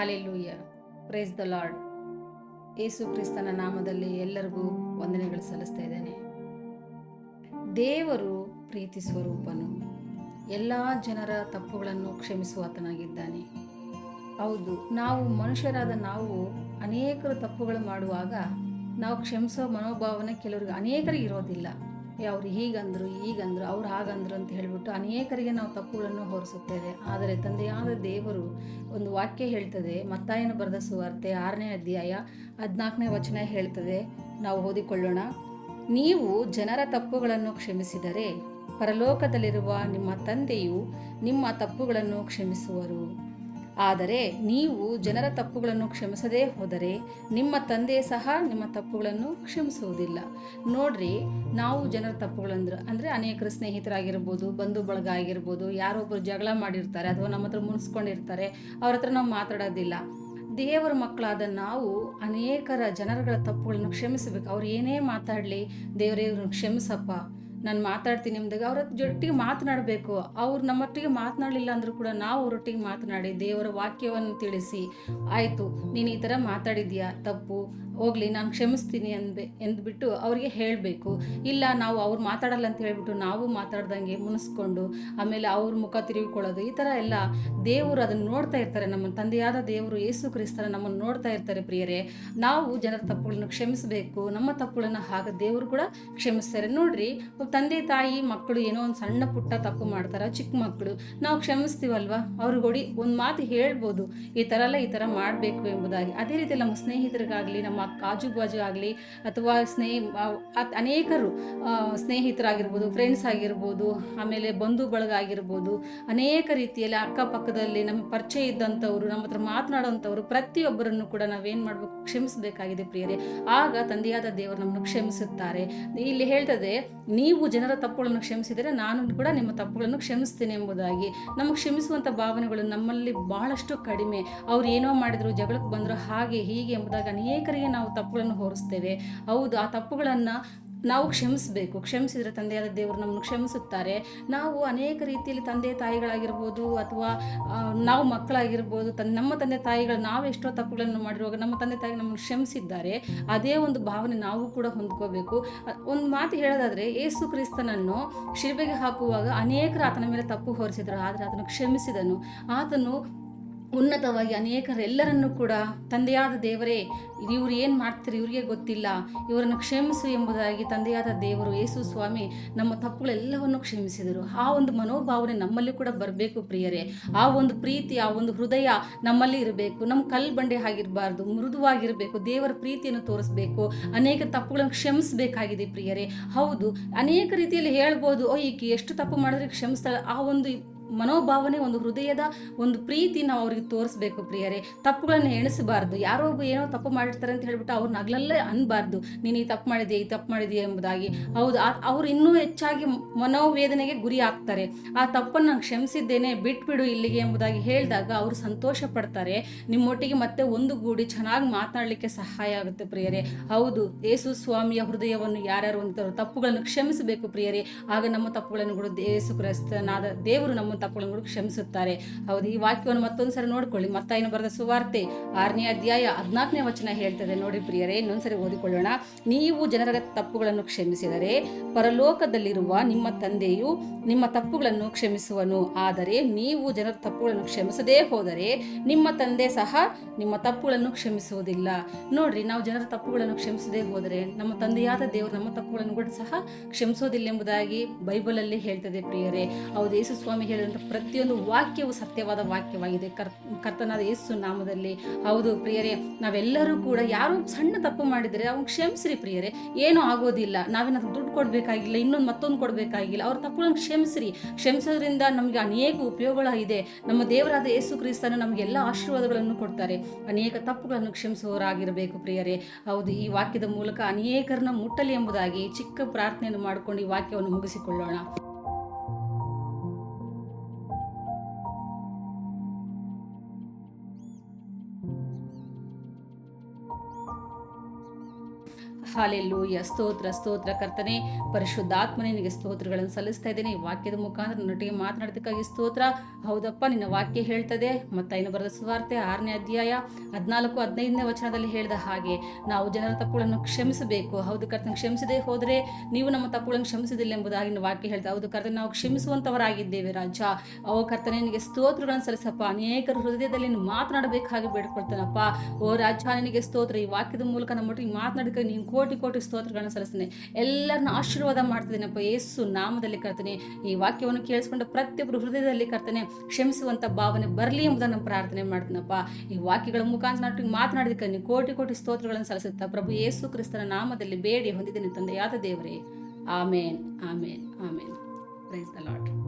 Hallelujah praise the lord Yesu ಕ್ರಿಸ್ತನ ನಾಮದಲ್ಲಿ ಎಲ್ಲರಿಗೂ ವಂದನೆಗಳು ಸಲ್ಲಿಸ್ತಾ ಇದ್ದೇನೆ. ದೇವರು ಪ್ರೀತಿ ಸ್ವರೂಪನು. ಎಲ್ಲ ಜನರ ತಪ್ಪುಗಳನ್ನು ಕ್ಷಮಿಸುವತನಾಗಿದ್ದಾನೆ ಹೌದು, ನಾವು ಮನುಷ್ಯರಾದ ನಾವು ಅನೇಕರು ತಪ್ಪುಗಳು ಮಾಡುವಾಗ ನಾವು ಕ್ಷಮಿಸೋ ಮನೋಭಾವನೆ ಕೆಲವರಿಗೆ ಅನೇಕರಿಗೆ ಇರೋದಿಲ್ಲ. ಅವ್ರು ಹೀಗಂದ್ರು ಹೀಗಂದ್ರು, ಅವ್ರು ಹಾಗಂದ್ರು ಅಂತ ಹೇಳಿಬಿಟ್ಟು ಅನೇಕರಿಗೆ ನಾವು ತಪ್ಪುಗಳನ್ನು ಹೊರಿಸುತ್ತೇವೆ. ಆದರೆ ತಂದೆಯಾದ ದೇವರು ಒಂದು ವಾಕ್ಯ ಹೇಳ್ತದೆ, ಮತ್ತಾಯನ ಬರೆದ ಸುವಾರ್ತೆ ಆರನೇ ಅಧ್ಯಾಯ ಹದಿನಾಲ್ಕನೇ ವಚನ ಹೇಳ್ತದೆ, ನಾವು ಓದಿಕೊಳ್ಳೋಣ. ನೀವು ಜನರ ತಪ್ಪುಗಳನ್ನು ಕ್ಷಮಿಸಿದರೆ, ಪರಲೋಕದಲ್ಲಿರುವ ನಿಮ್ಮ ತಂದೆಯು ನಿಮ್ಮ ತಪ್ಪುಗಳನ್ನು ಕ್ಷಮಿಸುವರು. ಆದರೆ ನೀವು ಜನರ ತಪ್ಪುಗಳನ್ನು ಕ್ಷಮಿಸದೇ ಹೋದರೆ ನಿಮ್ಮ ತಂದೆ ಸಹ ನಿಮ್ಮ ತಪ್ಪುಗಳನ್ನು ಕ್ಷಮಿಸುವುದಿಲ್ಲ. ನೋಡ್ರಿ, ನಾವು ಜನರ ತಪ್ಪುಗಳಂದ್ರೆ, ಅಂದರೆ ಅನೇಕರ ಸ್ನೇಹಿತರಾಗಿರ್ಬೋದು ಬಂಧು ಬಳಗ ಆಗಿರ್ಬೋದು ಯಾರೊಬ್ಬರು ಜಗಳ ಮಾಡಿರ್ತಾರೆ, ಅಥವಾ ನಮ್ಮ ಹತ್ರ ಮುನಿಸ್ಕೊಂಡಿರ್ತಾರೆ, ಅವ್ರ ಹತ್ರ ನಾವು ಮಾತಾಡೋದಿಲ್ಲ. ದೇವರ ಮಕ್ಕಳಾದ ನಾವು ಅನೇಕರ ಜನರುಗಳ ತಪ್ಪುಗಳನ್ನು ಕ್ಷಮಿಸಬೇಕು. ಅವ್ರು ಏನೇ ಮಾತಾಡಲಿ, ದೇವರೇ ಇವ್ರನ್ನ ಕ್ಷಮಿಸಪ್ಪ. ನಾನು ಮಾತಾಡ್ತೀನಿ ನಿಮ್ದಾಗ, ಅವ್ರ ಜೊಟ್ಟಿಗೆ ಮಾತನಾಡಬೇಕು. ಅವ್ರು ನಮ್ಮೊಟ್ಟಿಗೆ ಮಾತನಾಡಲಿಲ್ಲ ಅಂದರೂ ಕೂಡ ನಾವು ಅವರೊಟ್ಟಿಗೆ ಮಾತನಾಡಿ ದೇವರ ವಾಕ್ಯವನ್ನು ತಿಳಿಸಿ, ಆಯಿತು, ನೀನು ಈ ಥರ ಮಾತಾಡಿದ್ಯಾ? ತಪ್ಪು. ಹೋಗ್ಲಿ, ನಾನು ಕ್ಷಮಿಸ್ತೀನಿ ಅಂದೆ, ಎಂದ್ಬಿಟ್ಟು ಅವರಿಗೆ ಹೇಳಬೇಕು. ಇಲ್ಲ, ನಾವು ಅವ್ರು ಮಾತಾಡಲ್ಲ ಅಂತ ಹೇಳಿಬಿಟ್ಟು ನಾವು ಮಾತಾಡ್ದಂಗೆ ಮುನಿಸ್ಕೊಂಡು, ಆಮೇಲೆ ಅವ್ರ ಮುಖ ತಿರುಗಿಕೊಳ್ಳೋದು, ಈ ಥರ ಎಲ್ಲ ದೇವರು ಅದನ್ನು ನೋಡ್ತಾ ಇರ್ತಾರೆ. ನಮ್ಮ ತಂದೆಯಾದ ದೇವರು ಯೇಸು ಕ್ರಿಸ್ತನ ನಮ್ಮನ್ನು ನೋಡ್ತಾ ಇರ್ತಾರೆ ಪ್ರಿಯರೇ. ನಾವು ಜನರ ತಪ್ಪುಗಳನ್ನು ಕ್ಷಮಿಸಬೇಕು, ನಮ್ಮ ತಪ್ಪುಗಳನ್ನು ಆಗ ದೇವರು ಕೂಡ ಕ್ಷಮಿಸ್ತಾರೆ. ನೋಡ್ರಿ ತಂದೆ, ತಾಯಿ, ಮಕ್ಕಳು ಏನೋ ಒಂದು ಸಣ್ಣ ಪುಟ್ಟ ತಪ್ಪು ಮಾಡ್ತಾರೆ, ಚಿಕ್ಕ ಮಕ್ಕಳು, ನಾವು ಕ್ಷಮಿಸ್ತೀವಲ್ವಾ? ಅವ್ರಿಗೆ ಹೊಡಿ ಒಂದು ಮಾತು ಹೇಳ್ಬೋದು, ಈ ಥರ ಎಲ್ಲ ಈ ಥರ ಮಾಡಬೇಕು ಎಂಬುದಾಗಿ. ಅದೇ ರೀತಿ ನಮ್ಮ ಸ್ನೇಹಿತರಿಗಾಗಲಿ, ನಮ್ಮ ಕಾಜು ಬಾಜು ಆಗಲಿ ಅಥವಾ ಸ್ನೇಹಿ ಅನೇಕರು ಸ್ನೇಹಿತರಾಗಿರ್ಬೋದು ಫ್ರೆಂಡ್ಸ್ ಆಗಿರ್ಬೋದು, ಆಮೇಲೆ ಬಂಧು ಬಳಗ ಆಗಿರ್ಬೋದು ಅನೇಕ ರೀತಿಯಲ್ಲಿ ಅಕ್ಕಪಕ್ಕದಲ್ಲಿ ನಮ್ಮ ಪರಿಚಯ ಇದ್ದಂಥವ್ರು, ನಮ್ಮ ಹತ್ರ ಮಾತನಾಡೋಂಥವ್ರು ಪ್ರತಿಯೊಬ್ಬರನ್ನು ಕೂಡ ನಾವೇನು ಮಾಡಬೇಕು? ಕ್ಷಮಿಸಬೇಕಾಗಿದೆ ಪ್ರಿಯರೇ. ಆಗ ತಂದೆಯಾದ ದೇವರು ನಮ್ಮನ್ನು ಕ್ಷಮಿಸುತ್ತಾರೆ. ಇಲ್ಲಿ ಹೇಳ್ತದೆ, ನೀವು ಜನರ ತಪ್ಪುಗಳನ್ನು ಕ್ಷಮಿಸಿದರೆ ನಾನು ಕೂಡ ನಿಮ್ಮ ತಪ್ಪುಗಳನ್ನು ಕ್ಷಮಿಸ್ತೀನಿ ಎಂಬುದಾಗಿ. ನಮಗೆ ಕ್ಷಮಿಸುವಂಥ ಭಾವನೆಗಳು ನಮ್ಮಲ್ಲಿ ಬಹಳಷ್ಟು ಕಡಿಮೆ. ಅವ್ರು ಏನೋ ಮಾಡಿದ್ರು, ಜಗಳಕ್ಕೆ ಬಂದರು ಹಾಗೆ ಹೀಗೆ ಎಂಬುದಾಗಿ ಅನೇಕರಿಗೆ ನಾವು ತಪ್ಪುಗಳನ್ನು ಹೊರಿಸ್ತೇವೆ. ಹೌದು, ಆ ತಪ್ಪುಗಳನ್ನು ನಾವು ಕ್ಷಮಿಸಬೇಕು. ಕ್ಷಮಿಸಿದರೆ ತಂದೆಯಾದ ದೇವರು ನಮ್ಮನ್ನು ಕ್ಷಮಿಸುತ್ತಾರೆ. ನಾವು ಅನೇಕ ರೀತಿಯಲ್ಲಿ ತಂದೆ ತಾಯಿಗಳಾಗಿರ್ಬೋದು ಅಥವಾ ನಾವು ಮಕ್ಕಳಾಗಿರ್ಬೋದು, ತನ್ನ, ನಮ್ಮ ತಂದೆ ತಾಯಿಗಳು ನಾವು ಎಷ್ಟೋ ತಪ್ಪುಗಳನ್ನು ಮಾಡಿರುವಾಗ ನಮ್ಮ ತಂದೆ ತಾಯಿ ನಮ್ಮನ್ನು ಕ್ಷಮಿಸಿದ್ದಾರೆ. ಅದೇ ಒಂದು ಭಾವನೆ ನಾವು ಕೂಡ ಹೊಂದ್ಕೋಬೇಕು. ಒಂದು ಮಾತು ಹೇಳೋದಾದರೆ ಏಸು ಕ್ರಿಸ್ತನನ್ನು ಶಿಲ್ಬೆಗೆ ಹಾಕುವಾಗ ಅನೇಕರು ಆತನ ಮೇಲೆ ತಪ್ಪು ಹೊರಿಸಿದರು. ಆದರೆ ಆತನು ಕ್ಷಮಿಸಿದನು. ಆತನು ಉನ್ನತವಾಗಿ ಅನೇಕರೆಲ್ಲರನ್ನು ಕೂಡ ತಂದೆಯಾದ ದೇವರೇ, ಇವರು ಏನು ಮಾಡ್ತಾರೆ ಇವರಿಗೆ ಗೊತ್ತಿಲ್ಲ. ಇವರನ್ನು ಕ್ಷಮಿಸು ಎಂಬುದಾಗಿ ತಂದೆಯಾದ ದೇವರು ಯೇಸು ಸ್ವಾಮಿ ನಮ್ಮ ತಪ್ಪುಗಳೆಲ್ಲವನ್ನು ಕ್ಷಮಿಸಿದರು. ಆ ಒಂದು ಮನೋಭಾವನೆ ನಮ್ಮಲ್ಲಿ ಕೂಡ ಬರಬೇಕು ಪ್ರಿಯರೇ. ಆ ಒಂದು ಪ್ರೀತಿ, ಆ ಒಂದು ಹೃದಯ ನಮ್ಮಲ್ಲಿ ಇರಬೇಕು. ನಮ್ಮ ಕಲ್ಲು ಬಂಡೆ ಆಗಿರಬಾರ್ದು, ಮೃದುವಾಗಿರಬೇಕು, ದೇವರ ಪ್ರೀತಿಯನ್ನು ತೋರಿಸ್ಬೇಕು, ಅನೇಕ ತಪ್ಪುಗಳನ್ನು ಕ್ಷಮಿಸಬೇಕಾಗಿದೆ ಪ್ರಿಯರೇ. ಹೌದು, ಅನೇಕ ರೀತಿಯಲ್ಲಿ ಹೇಳ್ಬೋದು, ಓ, ಈಕೆ ಎಷ್ಟು ತಪ್ಪು ಮಾಡಿದ್ರೆ ಕ್ಷಮಿಸ್ತಾಳೆ? ಆ ಒಂದು ಮನೋಭಾವನೆ, ಒಂದು ಹೃದಯದ ಒಂದು ಪ್ರೀತಿ ನಾವು ಅವ್ರಿಗೆ ತೋರಿಸ್ಬೇಕು ಪ್ರಿಯರೇ. ತಪ್ಪುಗಳನ್ನು ಎಣಿಸಬಾರ್ದು. ಯಾರೋ ಏನೋ ತಪ್ಪು ಮಾಡಿರ್ತಾರೆ ಅಂತ ಹೇಳ್ಬಿಟ್ಟು ಅವ್ರನ್ನ ಅಗ್ಲಲ್ಲೇ ಅನ್ಬಾರ್ದು. ನೀನು ಈ ತಪ್ಪು ಮಾಡಿದೆಯಾ, ಈ ತಪ್ಪು ಮಾಡಿದೆಯಾ ಎಂಬುದಾಗಿ. ಹೌದು ಅವ್ರು ಇನ್ನೂ ಹೆಚ್ಚಾಗಿ ಮನೋವೇದನೆಗೆ ಗುರಿ ಆಗ್ತಾರೆ ಆ ತಪ್ಪನ್ನು ನಾನು ಕ್ಷಮಿಸಿದ್ದೇನೆ, ಬಿಟ್ಬಿಡು ಇಲ್ಲಿಗೆ ಎಂಬುದಾಗಿ ಹೇಳಿದಾಗ ಅವರು ಸಂತೋಷ ಪಡ್ತಾರೆ. ನಿಮ್ಮೊಟ್ಟಿಗೆ ಮತ್ತೆ ಒಂದುಗೂಡಿ ಚೆನ್ನಾಗಿ ಮಾತನಾಡಲಿಕ್ಕೆ ಸಹಾಯ ಆಗುತ್ತೆ ಪ್ರಿಯರೇ. ಹೌದು ಯೇಸು ಸ್ವಾಮಿಯ ಹೃದಯವನ್ನು ಯಾರ್ಯಾರು ಅಂತ ತಪ್ಪುಗಳನ್ನು ಕ್ಷಮಿಸಬೇಕು ಪ್ರಿಯರೇ. ಆಗ ನಮ್ಮ ತಪ್ಪುಗಳನ್ನು ಕೂಡ ಯೇಸು ಕ್ರಿಸ್ತನಾದ ದೇವರು ನಮ್ಮ ತಪ್ಪುಗಳನ್ನು ಕ್ಷಮಿಸುತ್ತಾರೆ. ಹೌದು, ಈ ವಾಕ್ಯವನ್ನು ಮತ್ತೊಂದು ಸರಿ ನೋಡ್ಕೊಳ್ಳಿ. ಏನು ಬರೆದ ಸುವಾರ್ತೆ ಆರನೇ ಅಧ್ಯಾಯ ಹದಿನಾಲ್ಕನೇ ವಚನ ಹೇಳ್ತದೆ. ನೋಡಿ ಪ್ರಿಯರೇ ಇನ್ನೊಂದ್ಸರಿ ಓದಿಕೊಳ್ಳೋಣ. ನೀವು ಜನರ ತಪ್ಪುಗಳನ್ನು ಕ್ಷಮಿಸಿದರೆ ಪರಲೋಕದಲ್ಲಿರುವ ನಿಮ್ಮ ತಂದೆಯು ನಿಮ್ಮ ತಪ್ಪುಗಳನ್ನು ಕ್ಷಮಿಸುವನು. ಆದರೆ ನೀವು ಜನರ ತಪ್ಪುಗಳನ್ನು ಕ್ಷಮಿಸದೇ ಹೋದರೆ ನಿಮ್ಮ ತಂದೆ ಸಹ ನಿಮ್ಮ ತಪ್ಪುಗಳನ್ನು ಕ್ಷಮಿಸುವುದಿಲ್ಲ. ನೋಡ್ರಿ, ನಾವು ಜನರ ತಪ್ಪುಗಳನ್ನು ಕ್ಷಮಿಸದೇ ಹೋದರೆ ನಮ್ಮ ತಂದೆಯಾದ ದೇವರು ನಮ್ಮ ತಪ್ಪುಗಳನ್ನು ಕೂಡ ಸಹ ಕ್ಷಮಿಸೋದಿಲ್ಲ ಎಂಬುದಾಗಿ ಬೈಬಲಲ್ಲಿ ಹೇಳ್ತದೆ ಪ್ರಿಯರೇ. ಹೌದು, ಯೇಸು ಸ್ವಾಮಿ ಪ್ರತಿಯೊಂದು ವಾಕ್ಯವು ಸತ್ಯವಾದ ವಾಕ್ಯವಾಗಿದೆ. ಕರ್, ಕರ್ತನಾದ ಯೇಸು ನಾಮದಲ್ಲಿ. ಹೌದು ಪ್ರಿಯರೇ, ನಾವೆಲ್ಲರೂ ಕೂಡ ಯಾರು ಸಣ್ಣ ತಪ್ಪು ಮಾಡಿದರೆ ಅವ್ನು ಕ್ಷಮಿಸ್ರಿ ಪ್ರಿಯರೇ. ಏನೂ ಆಗೋದಿಲ್ಲ. ನಾವೇನಾದ್ರು ದುಡ್ಡು ಕೊಡಬೇಕಾಗಿಲ್ಲ, ಇನ್ನೊಂದು ಮತ್ತೊಂದು ಕೊಡಬೇಕಾಗಿಲ್ಲ. ಅವ್ರ ತಪ್ಪುಗಳನ್ನು ಕ್ಷಮಿಸ್ರಿ. ಕ್ಷಮಿಸೋದ್ರಿಂದ ನಮಗೆ ಅನೇಕ ಉಪಯೋಗಗಳಿದೆ ನಮ್ಮ ದೇವರಾದ ಯೇಸು ಕ್ರಿಸ್ತನು ನಮಗೆಲ್ಲ ಆಶೀರ್ವಾದಗಳನ್ನು ಕೊಡ್ತಾರೆ. ಅನೇಕ ತಪ್ಪುಗಳನ್ನು ಕ್ಷಮಿಸುವವರಾಗಿರಬೇಕು ಪ್ರಿಯರೇ. ಹೌದು, ಈ ವಾಕ್ಯದ ಮೂಲಕ ಅನೇಕರನ್ನ ಮುಟ್ಟಲಿ ಎಂಬುದಾಗಿ ಚಿಕ್ಕ ಪ್ರಾರ್ಥನೆಯನ್ನು ಮಾಡಿಕೊಂಡು ಈ ವಾಕ್ಯವನ್ನು ಮುಗಿಸಿಕೊಳ್ಳೋಣ. ಹಾಲೆಲ್ಲೂಯ್ಯ. ಸ್ತೋತ್ರ ಸ್ತೋತ್ರ. ಕರ್ತನೆ, ಪರಿಶುದ್ಧಾತ್ಮನೇ ನಿನಗೆ ಸ್ತೋತ್ರಗಳನ್ನು ಸಲ್ಲಿಸ್ತಾ ಇದ್ದೇನೆ. ಈ ವಾಕ್ಯದ ಮುಖಾಂತರ ನನ್ನೊಟ್ಟಿಗೆ ಮಾತನಾಡೋದಕ್ಕಾಗಿ ಸ್ತೋತ್ರ. ಹೌದಪ್ಪ, ನಿನ್ನ ವಾಕ್ಯ ಹೇಳ್ತದೆ. ಮತ್ತು ಇನ್ನು ಬರೆದ ಸುವಾರ್ತೆ ಆರನೇ ಅಧ್ಯಾಯ ಹದಿನಾಲ್ಕು, ಹದಿನೈದನೇ ವಚನದಲ್ಲಿ ಹೇಳಿದ ಹಾಗೆ, ನಾವು ಜನರ ತಪ್ಪುಗಳನ್ನು ಕ್ಷಮಿಸಬೇಕು. ಹೌದು, ಕರ್ತನ, ಕ್ಷಮಿಸದೆ ಹೋದರೆ ನೀವು ನಮ್ಮ ತಪ್ಪುಗಳನ್ನು ಕ್ಷಮಿಸದಿಲ್ಲ ಎಂಬುದಾಗಿ ನಿನ್ನ ವಾಕ್ಯ ಹೇಳ್ತಾ ಹೌದು, ಕರ್ತನೆ, ನಾವು ಕ್ಷಮಿಸುವಂತವರಾಗಿದ್ದೇವೆ ರಾಜ. ಓ, ಕರ್ತನೆ, ನಿನಗೆ ಸ್ತೋತ್ರಗಳನ್ನು ಸಲ್ಲಿಸಪ್ಪ. ಅನೇಕರ ಹೃದಯದಲ್ಲಿ ನೀನು ಮಾತನಾಡಬೇಕಾಗಿ ಬೇಡ್ಕೊಳ್ತಾನಪ್ಪ. ಓ, ರಾಜ, ನಿನಗೆ ಸ್ತೋತ್ರ. ಈ ವಾಕ್ಯದ ಮೂಲಕ ನಮ್ಮೊಟ್ಟಿಗೆ ಮಾತನಾಡಿದ್ರೆ ನೀನು ಕೋಟಿ ಕೋಟಿ ಸ್ತೋತ್ರಗಳನ್ನು ಸಲ್ಲಿಸ್ತೇನೆ. ಎಲ್ಲರನ್ನ ಆಶೀರ್ವಾದ ಮಾಡ್ತಿದ್ದೀನಪ್ಪ ಯೇಸು ನಾಮದಲ್ಲಿ ಕರ್ತನೆ. ಈ ವಾಕ್ಯವನ್ನು ಕೇಳಿಸ್ಕೊಂಡು ಪ್ರತಿಯೊಬ್ಬರು ಹೃದಯದಲ್ಲಿ ಕರ್ತನೆ. ಕ್ಷಮಿಸುವಂಥ ಭಾವನೆ ಬರಲಿ ಎಂಬುದನ್ನು ಪ್ರಾರ್ಥನೆ ಮಾಡ್ತೀನಪ್ಪ. ಈ ವಾಕ್ಯಗಳ ಮುಖಾಂತರ ಮಾತನಾಡಿದಕ್ಕೆ ನೀವು ಕೋಟಿ ಕೋಟಿ ಸ್ತೋತ್ರಗಳನ್ನು ಸಲ್ಲಿಸುತ್ತಾ ಪ್ರಭು ಯೇಸು ಕ್ರಿಸ್ತನ ನಾಮದಲ್ಲಿ ಬೇಡಿ ಹೊಂದಿದ್ದೇನೆ ತಂದೆಯಾದ ದೇವರೇ. Amen amen amen. Praise the lord